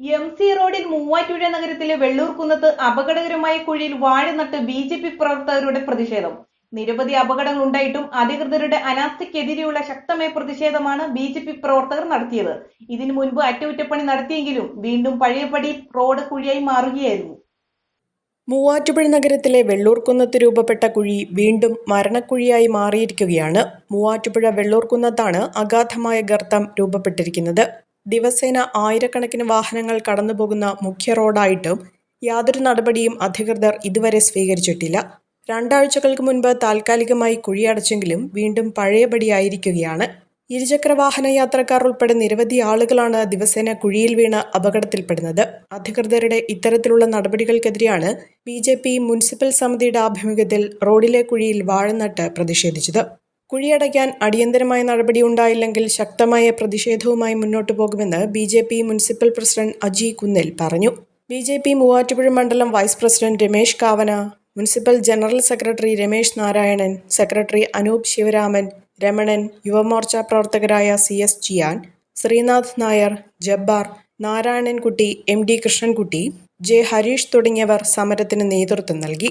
M C റോഡിൽ മൂവാറ്റുപുഴ നഗരത്തിലെ വെള്ളൂർക്കുന്നത്ത് അപകടകരമായ കുഴിയിൽ വാഴ നട്ട് ബി ജെ പി പ്രവർത്തകരുടെ പ്രതിഷേധം. നിരവധി അപകടങ്ങൾ ഉണ്ടായിട്ടും അധികൃതരുടെ അനാസ്ഥയ്ക്കെതിരെയുള്ള ശക്തമായ പ്രതിഷേധമാണ് ബി ജെ പി പ്രവർത്തകർ നടത്തിയത്. ഇതിനു മുൻപ് അറ്റകുറ്റപ്പണി നടത്തിയെങ്കിലും വീണ്ടും പഴയപടി റോഡ് കുഴിയായി മാറുകയായിരുന്നു. മൂവാറ്റുപുഴ നഗരത്തിലെ വെള്ളൂർക്കുന്നത്ത് രൂപപ്പെട്ട കുഴി വീണ്ടും മരണക്കുഴിയായി മാറിയിരിക്കുകയാണ്. മൂവാറ്റുപുഴ വെള്ളൂർക്കുന്നത്താണ് അഗാധമായ ഗർത്തം രൂപപ്പെട്ടിരിക്കുന്നത്. ദിവസേന ആയിരക്കണക്കിന് വാഹനങ്ങൾ കടന്നുപോകുന്ന മുഖ്യ റോഡായിട്ടും യാതൊരു നടപടിയും അധികൃതർ ഇതുവരെ സ്വീകരിച്ചിട്ടില്ല. രണ്ടാഴ്ചകൾക്ക് മുൻപ് താൽക്കാലികമായി കുഴിയടച്ചെങ്കിലും വീണ്ടും പഴയപടിയായിരിക്കുകയാണ്. ഇരുചക്ര വാഹന യാത്രക്കാർ ഉൾപ്പെടെ നിരവധി ആളുകളാണ് ദിവസേന കുഴിയിൽ വീണ് അപകടത്തിൽപ്പെടുന്നത്. അധികൃതരുടെ ഇത്തരത്തിലുള്ള നടപടികൾക്കെതിരെയാണ് ബി മുനിസിപ്പൽ സമിതിയുടെ ആഭിമുഖ്യത്തിൽ റോഡിലെ കുഴിയിൽ വാഴനട്ട് പ്രതിഷേധിച്ചത്. കുഴിയടയ്ക്കാൻ അടിയന്തരമായ നടപടി ഉണ്ടായില്ലെങ്കിൽ ശക്തമായ പ്രതിഷേധവുമായി മുന്നോട്ടു പോകുമെന്ന് B J P municipal president Aji Kunnil പറഞ്ഞു. ബി ജെ പി മൂവാറ്റുപുഴ മണ്ഡലം vice president Ramesh Kavana municipal general secretary Ramesh Narayanan secretary Anoop Sivaraman Ramanan Yuvamorcha പ്രവർത്തകരായ C S Jiyan Sreenath Nair Jabbar Narayanankutty M D Krishnankutty J Harish തുടങ്ങിയവർ സമരത്തിന് നേതൃത്വം നൽകി.